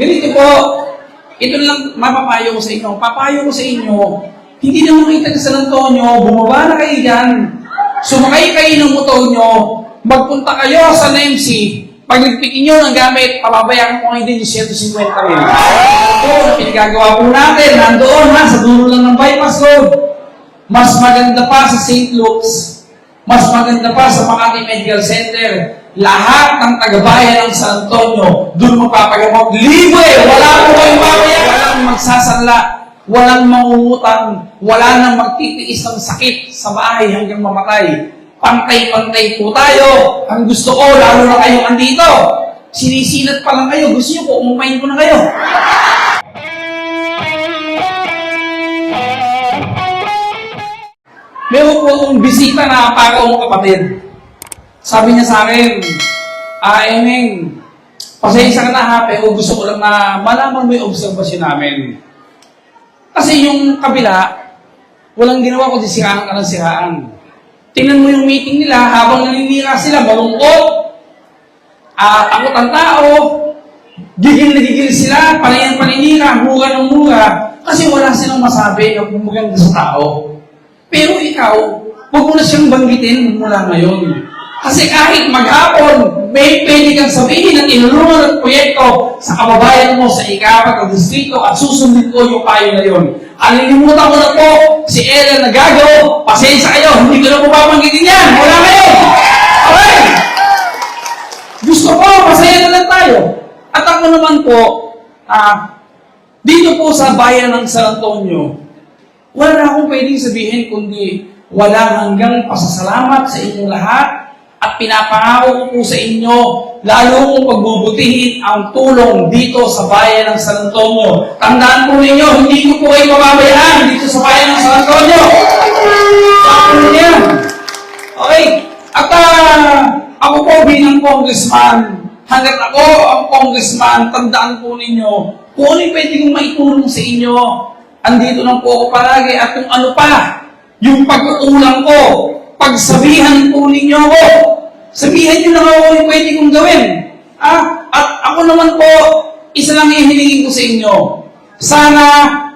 Ganito po, ito lang mapapayo ko sa inyo. Papayo ko sa inyo, hindi na makita sa San Antonio, bumaba na kayo dyan. Sumakay kayo ng motor nyo, magpunta kayo sa NMC, pag nagpikin nyo ng gamit, pababayaran ko ngayon din yung 150 rin. Ito, pinagagawa po natin, nandoon ha, sa dulo lang ng bypass road. Mas maganda pa sa St. Luke's, mas maganda pa sa Makati Medical Center. Lahat ng tagabayan ng San Antonio, doon magpapagamot. Libre! Wala po kayong babayaran. Walang magsasanla, walang mangungutang, wala nang magtitiis ng sakit sa bahay hanggang mamatay. Pantay-pantay po tayo. Ang gusto ko, lalo na kayo andito. Sinisilat pa lang kayo. Gusto niyo po, umupain ko na kayo. Meron po akong bisita na para akong kapatid. Sabi niya sa akin, ah, Eneng, pasensya ka na ha, pero gusto ko lang na malaman mo yung obserbasyon namin. Kasi yung kabila, walang ginawa kundi siraan ka ng siraan. Tingnan mo yung meeting nila, habang naninira sila, malungkot, ah, takot ang tao, gigil na gigil sila, palayan paninira, mura ng mura, kasi wala silang masabi na maganda sa tao. Pero ikaw, huwag mo na siyang banggitin mula ngayon. Kasi kahit maghapon, may pwede kang sabihin na tinulungan ng proyekto sa kababayan mo sa ikapat ng distrito at susundin ko yung payo na yun. Alilimutan ko na po si Ellen Nagago. Pasensya kayo, hindi ko na po babanggitin yan. Wala ngayon. Okay? Gusto ko, masaya na lang tayo. At ako naman po, ah, dito po sa bayan ng San Antonio, wala akong pwedeng sabihin kundi wala hanggang pasasalamat sa inyong lahat at pinapangako ko po sa inyo lalo kong pagbubutihin ang tulong dito sa bayan ng San Antonio. Tandaan po ninyo, hindi ko po kayo mababayaan dito sa bayan ng San Antonio. Po yan. Okay. At ah, ako po bilang congressman, hanggat ako ang congressman, tandaan po ninyo, kung ano yung pwede kong maitulong sa inyo, andito lang po ako palagi at kung ano pa, yung pag-uulang ko, pagsabihan po ninyo ako, sabihan nyo lang ako yung pwede kong gawin. Ah, at ako naman po, isa lang ihilingin ko sa inyo. Sana,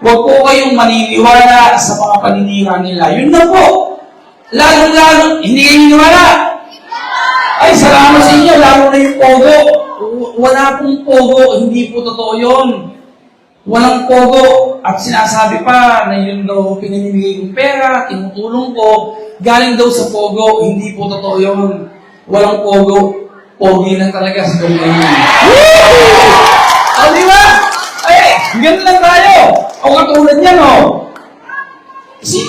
huwag po kayong maniniwala sa mga paninira nila. Yun na po. Lalo-lalo, hindi kayo niniwala. Ay, salamat sa inyo, lalo na yung pogo. Wala pong pogo, hindi po totoo yun. Walang pogo. At sinasabi pa na yun daw pinamimigay kong pera, tinutulong ko, galing daw sa pogo, hindi po totoo yun. Walang pogo. Pogi lang talaga sa gawin yun. O, di ba? Ay, ganun lang tayo. O katulad niyan, o. Si,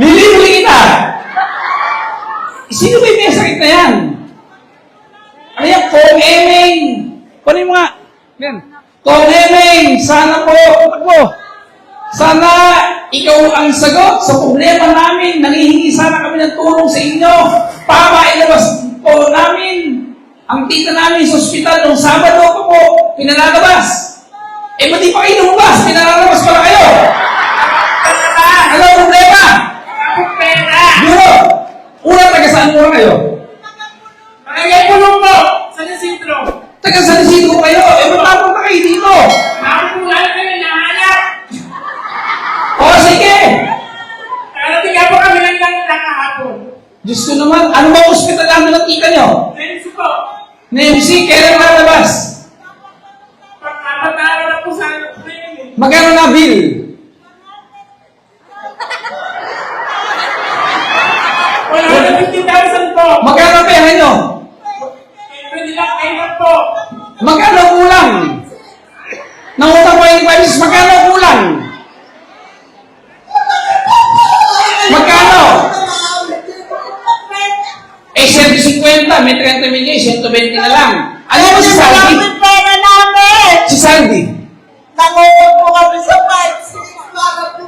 Nilibuli kita! Sino ba may sakit na yan? Ano yan? Kong Emeng! Paano yung mga... Yan. Kong Emeng! Sana po, po, sana ikaw ang sagot sa problema namin. Nangihingi sana kami ng tulong sa inyo para ilabas po namin ang tita namin sa ospital nung Sabado pa po, pinalalabas. Eh, ba't di pa kayo lumabas? Pinalalabas pala kayo. Ano ang problema? pera! Duro! Una, taga saan muna kayo? Po nung po! Sa nasintro! Taga San Isidro kayo? Eh, ba't kayo dito? Nakapulan kami nahanap! O, sige! Nakarating nga po kami lang lang nakahapon. Diyos ko naman, ano ba ospital namin nakita nyo? Tenso po! NMC, kailan lalabas? Pag-apat na araw na po sa training. Magkano na bill? Wala na 50,000 po! Magkano pera nyo? Pwede lang kayo na po! Magkano kulang? Nangutang ko yung pesos, magkano kulang? Magkano? Eh, 150, may 30 million, 120 na lang. Ano mo si Saldi? Ang pera namin! Si Saldi. Nangungod po kami sa fight. Para po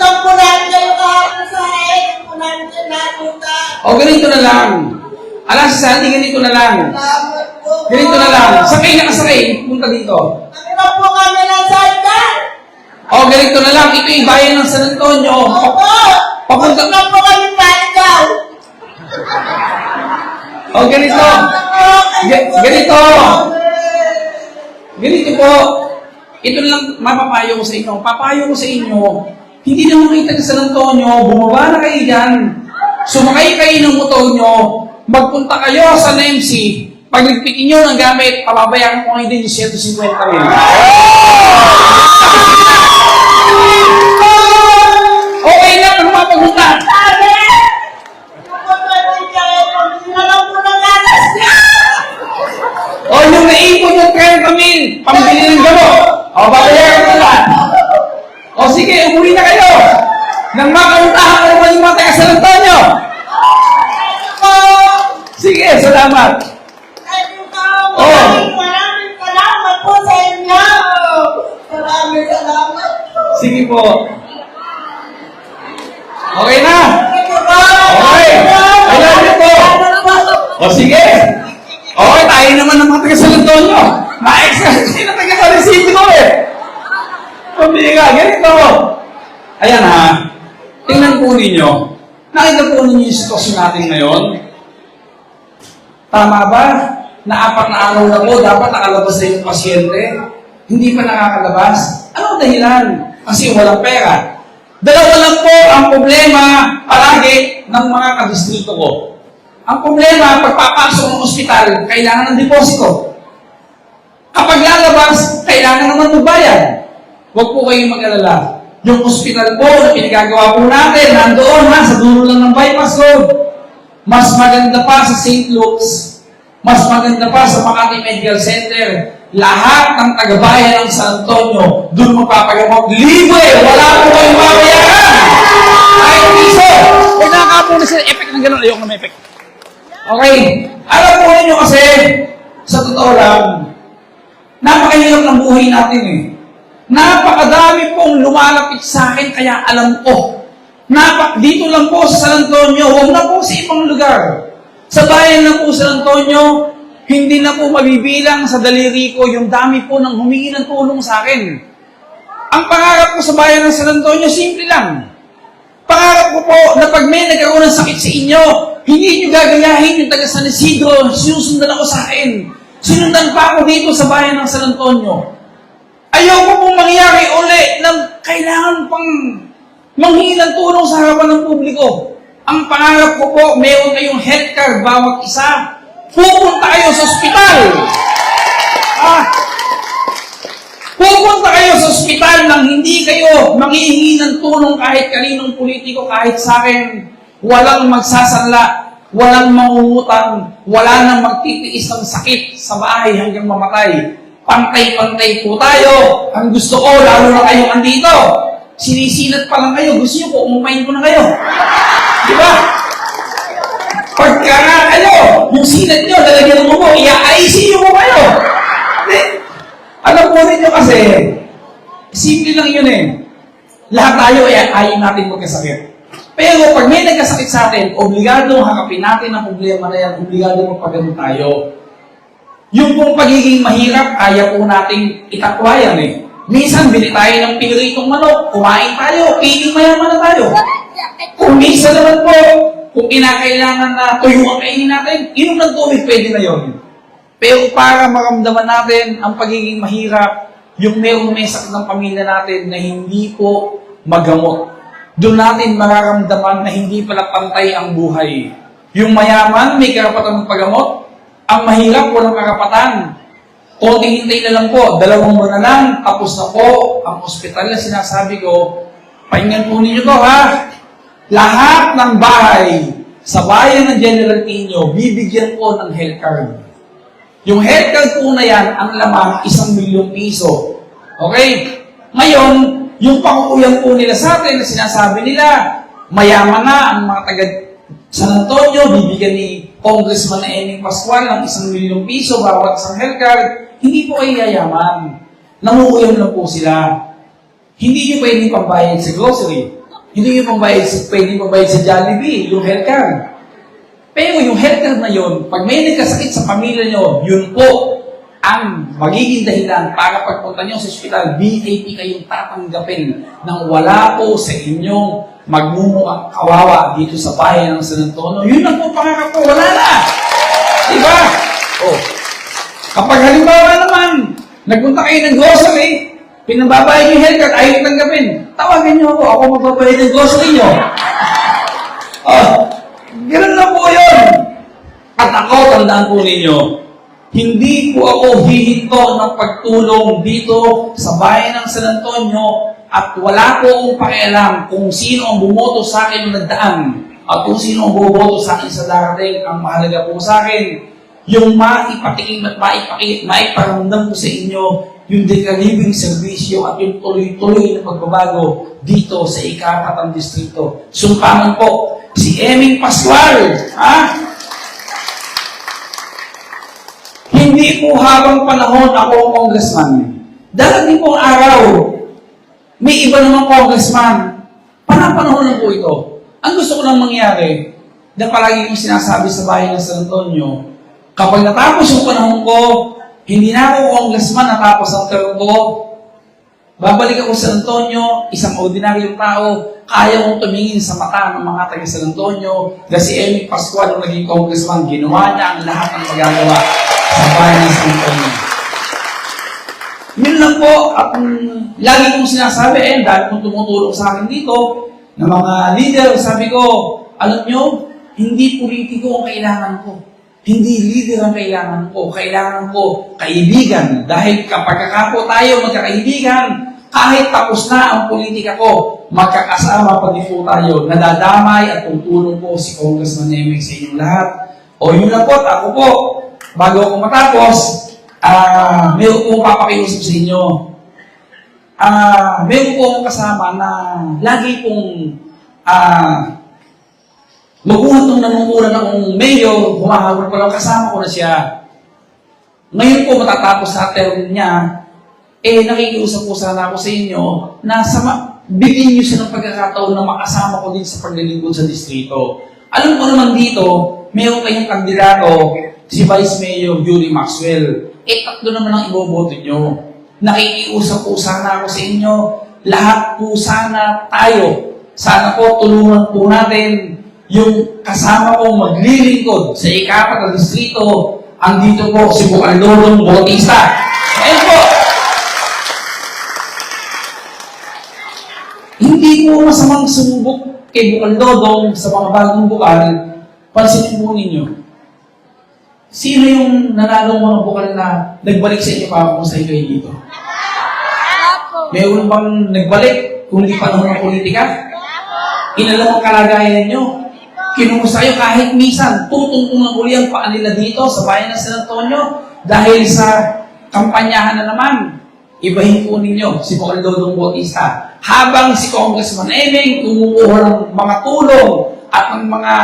Tampunan kayo kahapon sa akin. Tampunan kayo napunta. O ganito na lang. Alam si Saldi, ganito na lang. Ganito na lang. Sakay na kasakay, punta dito. Ano na po kami ng saldan? O ganito na lang, ito yung bayan ng San Antonio. Opo! Papunta- na po kami O ganito. Ga- ganito. ito lang mapapayo ko sa inyo. Papayo ko sa inyo, hindi na makita sa San Antonio, bumaba na kayo dyan, sumakay kayo ng motor nyo, magpunta kayo sa NMC, pagligpitin nyo ng gamit, pababayaran ko ngayon din yung 150 mil. Okay na, pero mapagunta. Sabi! Yung kapatid niya, eh, pabili na lang po ng gatas niya. O yung naipon yung 30 mil, pambili ng gamot. O, babayaran ko lang. O sige, umuwi na kayo. Nang makauntahan ko naman yung mga taga San Antonio. Po! Sige, salamat. Thank you po. Oh. Maraming maraming salamat po sa inyo. Maraming salamat po. Sige po. Okay na. Thank you po. Okay. I love you po. Salamat po. O sige. Okay, tayo naman ng mga taga San Antonio. Na-excite na taga San City ko eh. Pamili ka, ganito. Ayan ha. Tingnan po ninyo. Nakita po ninyo yung sitwasyon natin ngayon. Tama ba? Na apat na araw na po, dapat nakalabas na yung pasyente. Hindi pa nakakalabas. Ano dahilan? Kasi walang pera. Dalawa lang po ang problema palagi ng mga kadistrito ko. Ang problema, pagpapasok ng ospital, kailangan ng deposito. Kapag lalabas, kailangan naman magbayad. Huwag po kayong mag-alala. Yung ospital po na pinagagawa po natin, nandoon ha, sa dulo lang ng bypass road. Mas maganda pa sa St. Luke's. Mas maganda pa sa Makati Medical Center. Lahat ng tagabayan ng San Antonio, doon magpapagamot. Libre! Wala po kayong babayaran! Kahit piso! Kung nakakapo na sila, effect ng ganun, ayoko na may effect. Okay. Alam po ninyo kasi, sa totoo lang, napakahirap ng buhay natin eh. Napakadami pong lumalapit sa akin, kaya alam ko. Napak dito lang po sa San Antonio, huwag na po sa ibang lugar. Sa bayan lang po sa San Antonio, hindi na po mabibilang sa daliri ko yung dami po ng humingi ng tulong sa akin. Ang pangarap ko sa bayan ng San Antonio, simple lang. Pangarap ko po na pag may nagkaroon ng sakit sa inyo, hindi nyo gagayahin yung taga San Isidro, sinusundan ako sa akin. Sinundan pa ako dito sa bayan ng San Antonio. Ayoko pong mangyari uli ng kailangan pang manghingi ng tulong sa harapan ng publiko. Ang pangarap ko po, meron kayong health card bawat isa. Pupunta kayo sa ospital. Ah, Pupunta kayo sa ospital nang hindi kayo manghihingi ng tulong kahit kaninong politiko, kahit sa akin. Walang magsasanla, walang mangungutang, wala nang magtitiis ng sakit sa bahay hanggang mamatay. Pantay-pantay po tayo. Ang gusto ko, lalo na kayong andito. Sinisilat pa lang kayo. Gusto nyo po, umumain ko na kayo. Di ba? Pagka nga kayo, yung silat nyo, lalagyan mo mo, iya-ICU mo kayo. Di, alam po ninyo kasi, simple lang yun eh. Lahat tayo ay ayaw natin magkasakit. Pero pag may nagkasakit sa atin, obligado harapin natin ang problema na yan, obligado magpagano tayo. Yung pong pagiging mahirap, kaya po nating itakwa yan eh. Minsan, bili tayo ng piritong manok, kumain tayo, piling mayaman na tayo. Kung minsan naman po, kung kinakailangan na tuyo ang kainin natin, inom ng tubig, pwede na yon. Pero para maramdaman natin ang pagiging mahirap, yung mayroong may sakit ng pamilya natin na hindi po magamot. Doon natin mararamdaman na hindi pala pantay ang buhay. Yung mayaman, may karapatan ng paggamot. Ang mahirap, walang karapatan. Konting hintay na lang po, dalawang buwan na lang, tapos na po ang ospital na sinasabi ko. Pahingan po ninyo to ha. Lahat ng bahay sa bayan ng General Tino, bibigyan po ng health card. Yung health card po na yan, ang lamang isang milyong piso. Okay? Ngayon, yung panguyang po nila sa atin na sinasabi nila, mayaman na ang mga taga San Antonio, bibigyan ni Congressman na Ening Pascual ng isang milyong piso bawat isang card, hindi po ay yayaman. Nangunguyam lang po sila. Hindi nyo pwedeng pambayad sa grocery. Hindi nyo pambayad sa, pwedeng pambayad sa Jollibee, yung card. Pero yung card na yun, pag may nagkasakit sa pamilya nyo, yun po ang magiging dahilan para pagpunta nyo sa ospital, BAP kayong tatanggapin nang wala po sa inyong magmumukhang kawawa dito sa bayan ng San Antonio. Yun lang po pangarap ko, wala na! Diba? Oh. Kapag halimbawa naman, nagpunta kayo ng grocery, Pinababayad yung haircut, ayaw tanggapin. Tawagan niyo ako, ako magbabayad ng grocery niyo. Oh, ganun lang po yun. At ako, tandaan po ninyo, hindi po ako hihinto ng pagtulong dito sa bayan ng San Antonio at wala po akong pakialam kung sino ang bumoto sa akin noong nagdaan at kung sino ang bumoto sa akin sa darating. Ang mahalaga po sa akin, yung maipatikim at maipaki, maiparamdam ko sa inyo yung dekalibing serbisyo at yung tuloy-tuloy na pagbabago dito sa ikapatang distrito. Sumpangan po, si Eming Pascual, ha? Hindi po habang panahon ako ang congressman. Darating po ang araw, may iba namang congressman. Panapanahon lang po ito. Ang gusto ko lang mangyari, na palagi kong sinasabi sa bayan ng San Antonio, kapag natapos yung panahon ko, hindi na ako congressman natapos ang term ko, babalik ako sa San Antonio, isang ordinaryong tao, kaya kong tumingin sa mata ng mga taga San Antonio, na si Emmy Pascual nung naging congressman, ginawa niya ang lahat ng magagawa sa ng San Antonio. Yun lang po, at mm, lagi kong sinasabi, eh, dahil kong tumutulong sa akin dito, ng mga leader, sabi ko, alam nyo, hindi politiko ang kailangan ko. Hindi leader ang kailangan ko. Kailangan ko kaibigan. Dahil kapag kako tayo magkakaibigan, kahit tapos na ang politika ko, magkakasama pa din po tayo. Nadadamay at tutulong po si Congressman Nemec sa inyong lahat. O yun lang po, ako po, bago ako matapos, ah, meron po papakiusap sa inyo. Ah, meron po kasama na lagi pong ah, Magulat nung nanungulan akong mayor, humahawal ko lang kasama ko na siya. Ngayon po matatapos sa term niya, eh nakikiusap po sana ako sa inyo na sama, bigyan niyo siya ng pagkakataon na makasama ko din sa paglilingkod sa distrito. Alam ko naman dito, meron kayong kandidato, si Vice Mayor Yuri Maxwell. Eh tatlo naman ang iboboto niyo. Nakikiusap po sana ako sa inyo, lahat po sana tayo. Sana po tulungan po natin yung kasama kong maglilingkod sa ikapat na distrito, andito po si Bucaldodong Bautista. Ayun po. Hindi po masamang sumubok kay Bucaldodong sa mga bagong bukal. Pansinin po ninyo. Sino yung nanalong mga bukal na nagbalik sa inyo pa kung sa inyo dito? Mayroon bang nagbalik kung hindi panahon ng politika? Inalam ang kalagayan nyo. Kinumusta kayo kahit minsan, tutungtungan uli ang paa nila dito sa bayan ng San Antonio dahil sa kampanyahan na naman. Ibahin po ninyo si Bocaldodong Bautista. Habang si Congressman Eming kumukuha ng mga tulong at ng mga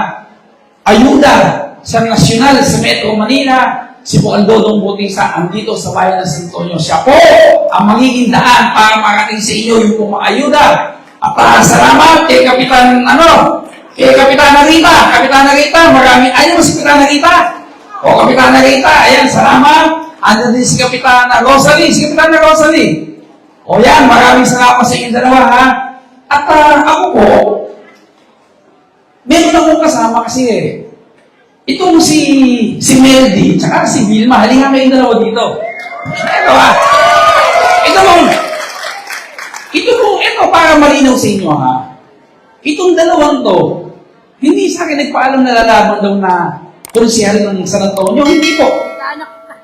ayuda sa nasyonal sa Metro Manila, si Bocaldodong Bautista andito sa bayan ng San Antonio. Siya po ang magiging daan para marating sa inyo yung pong mga ayuda. At ah, salamat kay Kapitan, ano, kay Kapitana Rita. Kapitana Rita, marami. Ayun mo si Kapitana Rita. O, Kapitana Rita, ayan, salamat. Andun din si Kapitana Rosalie. Si Kapitana Rosalie. O yan, maraming salamat sa inyong dalawa, ha? At ah, ako po, meron akong kasama kasi eh. Itong si, si Meldy, tsaka si Vilma, halika kayong dalawa dito. Ito ha. Ito mong, ito mong, ito para malinaw sa inyo ha. Itong dalawang to, hindi sa akin nagpaalam na lalaban daw na konsyal ng San Antonio. Hindi po.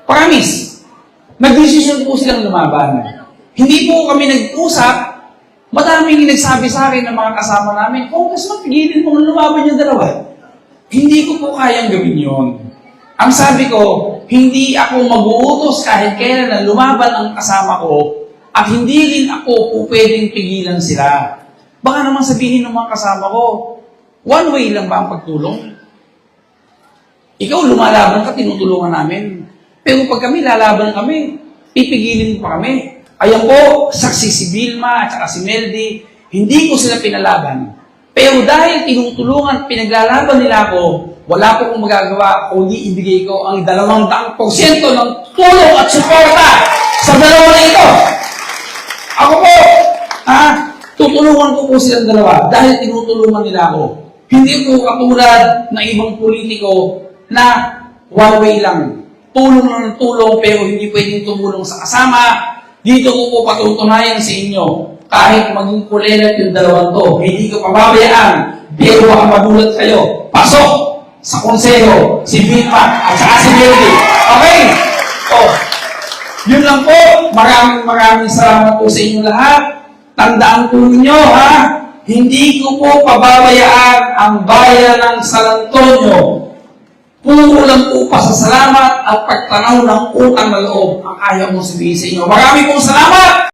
Promise. Nag-decision po silang lumaban. Hindi po kami nag-usap. Madaming nagsabi sa akin ng mga kasama namin, kung mas mapigilin mo lumaban yung dalawa. Hindi ko po kayang gawin yon. Ang sabi ko, hindi ako mag-uutos kahit kailan na lumaban ang kasama ko at hindi rin ako po pwedeng pigilan sila. Baka naman sabihin ng mga kasama ko, one way lang ba ang pagtulong? Ikaw lumalaban ka, tinutulungan namin. Pero pag kami lalaban kami, pipigilin pa kami. Ayan po, saksi si Vilma at si Meldy, hindi ko sila pinalaban. Pero dahil tinutulungan, pinaglalaban nila ako, wala po akong magagawa kundi ibigay ko ang dalawang daang porsyento ng tulong at suporta sa dalawa na ito. Ako po, ha, tutulungan ko po silang dalawa dahil tinutulungan nila ako. Hindi po katulad ng ibang politiko na one way lang. Tulong ng tulong pero hindi pwedeng tumulong sa kasama, Dito ko po patutunayan sa inyo, kahit maging kulelat yung dalawang to, hindi ko pababayaan, pero baka magulat kayo. Pasok sa konseho, si Bipa at saka si Melody. Okay? Oh, yun lang po. Maraming maraming salamat po sa inyo lahat. Tandaan po ninyo, ha? Hindi ko po pababayaan ang bayan ng San Antonio. Puro lang po pasasalamat at pagtanaw ng utang na loob ang ayaw mo sabihin sa inyo. Maraming pong salamat!